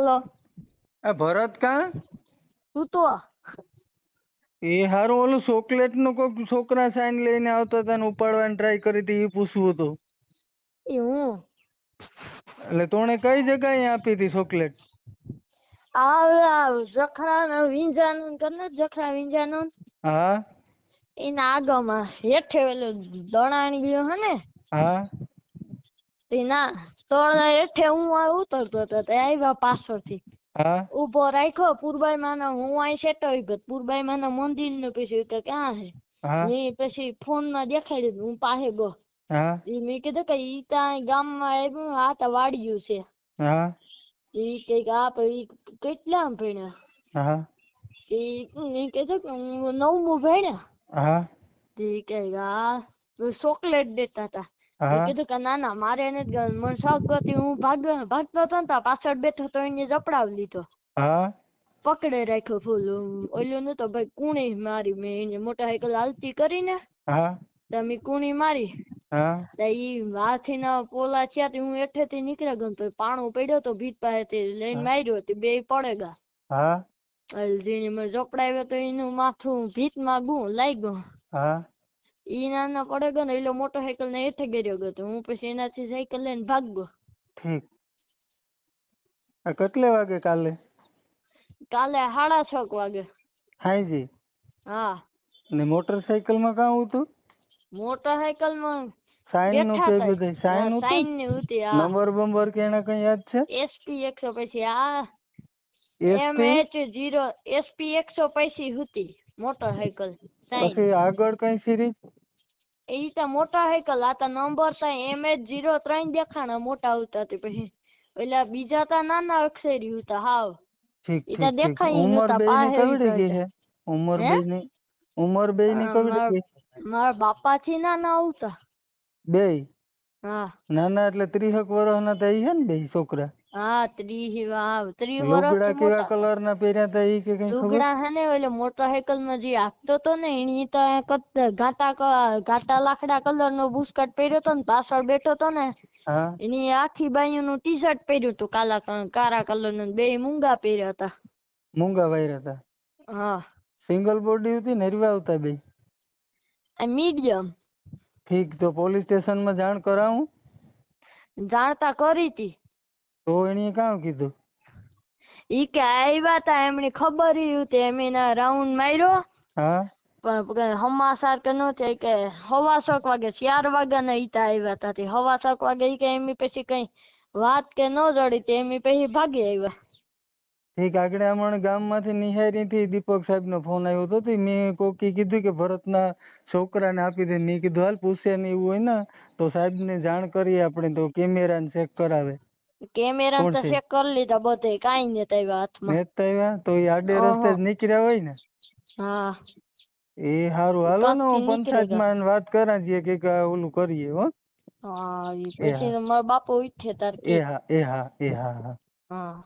Hello એ ભરત કા? તું તો. એ હારું ઓલું ચોકલેટનું કોક છોકરા સાઈન લઈને આવતા હતા ને ઉપાડવાની ટ્રાય કરી હતી એ પૂછવું હતું. એ હું એટલે તોણે કઈ જગ્યાએ આપી હતી ચોકલેટ? આ જખરા વિંજાનું તને જખરા વિંજાનું. હા. એના આગમાં હેઠે પેલું દણાણી ગયો હે ને? હા. તેના ત્રણ એઠે હું આ ઉતરતો હતો તે આવ્યા પાછળથી. થી ઊભો રાખ્યો પુરબાઈ માના હું અહીં સેટો ગયો પુરબાઈ માના મંદિરનું પછી કે ક્યાં હે? હા? પછી ફોનમાં દેખાડ્યું હું પાસે ગયો. મેં કીધું કે ઈ ત્યાં ગામમાં આવ્યું આ તો વાડિયું છે. ઈ કે આ પછી કેટલા ભણ્યા. હા? ઈ કીધું કે હું નવમું ભણ્યા. ઈ કે આ ચોકલેટ દેતા હતા મેં કીધું કે ના ના મારે ગમે મને શોખ ગયો હું ભાગતો ભાગતો હતો ને તો પાછળ બેઠો તો એને જપડાવી લીધો. હા. પકડે રાખ્યો ફૂલ. ઓલું નતો ભાઈ કુણી મારી મેં એને મોટરસાયકલ હાલતી કરીને હા. તો કુણી મારી. હા. ઈ હાથી ના પોલા થયા તે હું હેઠેથી નીકળ્યા ગયો પછી પાણો પડ્યો તો ભીત પાસે થી લઈને માર્યો તે બે પડે ગા. હા. જેને મને જપડાવ્યો તો એનું માથું ભીતમાં ગું લાગ્યો. હા. ઈ નાના પડે ગયો ને એલો મોટરસાયકલ ને હેઠે ગયો ગયો તો હું પછી એનાથી સાયકલ લઈને ભાગ્યો ઠીક. આ કેટલે વાગે કાલે? કાલે સાડા છ વાગે. હાજી હા. ને મોટરસાયકલમાં કાં હતું મોટરસાયકલમાં સાઈનનું કઈ બધું સાઈન હતું સાઈનની હતી હા. નંબર બંબર કે એના કઈ યાદ છે? એસપી એકસો પછી આ M SP? H zero SP એકસો પૈસી હતી મોટરસાયકલ સાઈન. પછી આગળ કઈ સિરીઝ? ઈ મોટા મોટરસાયકલ આ તો નંબર તા એમ એચ જીરો ત્રણ દેખાણા મોટા આવતા તે પછી. ઓલા બીજા તા નાના અક્ષરી હતા હાવ. ઠીક ઠીક દેખાય ઉમર બે ની કવડી ગઈ હે? ઉમર બે ની ઉમર બે ની કવડી માર- ગઈ મારા બાપા થી નાના આવતા બે હા. નાના એટલે ત્રીસક વર્ષ ના થઈ હે ને બે છોકરા? હા ત્રી વાવ ત્રીસ લુગડા કેવા કલર ના પહેર્યા તા ઈ કે કઈ ખબર? લુગડા હે ને ઓલો મોટરસાયકલમાં જે હાંકતો તો ને એની તો લાકડા કલર નો બુસ્કટ પહેર્યો તો ને પાછળ બેઠો તો ને એની આખી બાયું નું ટી શર્ટ પહેર્યું હતું કાલા કાળા કલરનું બે મૂંગા પહેર્યા હતા મૂંગા વાયરા હતા હા. સિંગલ બોડી હતી ને હરવા આવતા બે? મીડિયમ ઠીક તો પોલીસ સ્ટેશનમાં જાણ કરાવું? જાણતા કરી તી. તો એને કામ કીધું? ઈ કે આવ્યા તા એમની ખબર ઈ હતી એમ એના રાઉન્ડ માર્યો. હા. પણ હમાસાર કે નો થાય કે હવા શોક વાગે ચાર વાગ્યા ના ઈતા આવ્યા તા તે. હવા શોક વાગે ઈ કે એમની પછી કઈ વાત કે નો જડી તે એમની પછી ભાગી આવ્યા ઠીક આગળ હમણાં ગામમાંથી નિહારી થી દીપક સાહેબ નો ફોન આવ્યો હતો તે મેં કોકી કીધું કે ભરત ના છોકરા ને આપી દે. મેં કીધું હાલ પૂછે ને એવું હોય ને તો સાહેબ ને જાણ કરીએ આપણે તો કેમેરા ને ચેક કરાવે. કેમેરા તો ચેક કરી લીધા બધે કાઈ નતા આવ્યા હાથમાં. નેતા આવ્યા તો એ આડે રસ્તે જ નીકળ્યા હોય ને. હા. એ હારું હાલો ને હું પંચાયતમાં વાત કરાજીએ કે કે ઓલું કરીએ હો. હા પછી મારા બાપુ ઉઠે તાર એ હા એ હા એ હા હા. હા.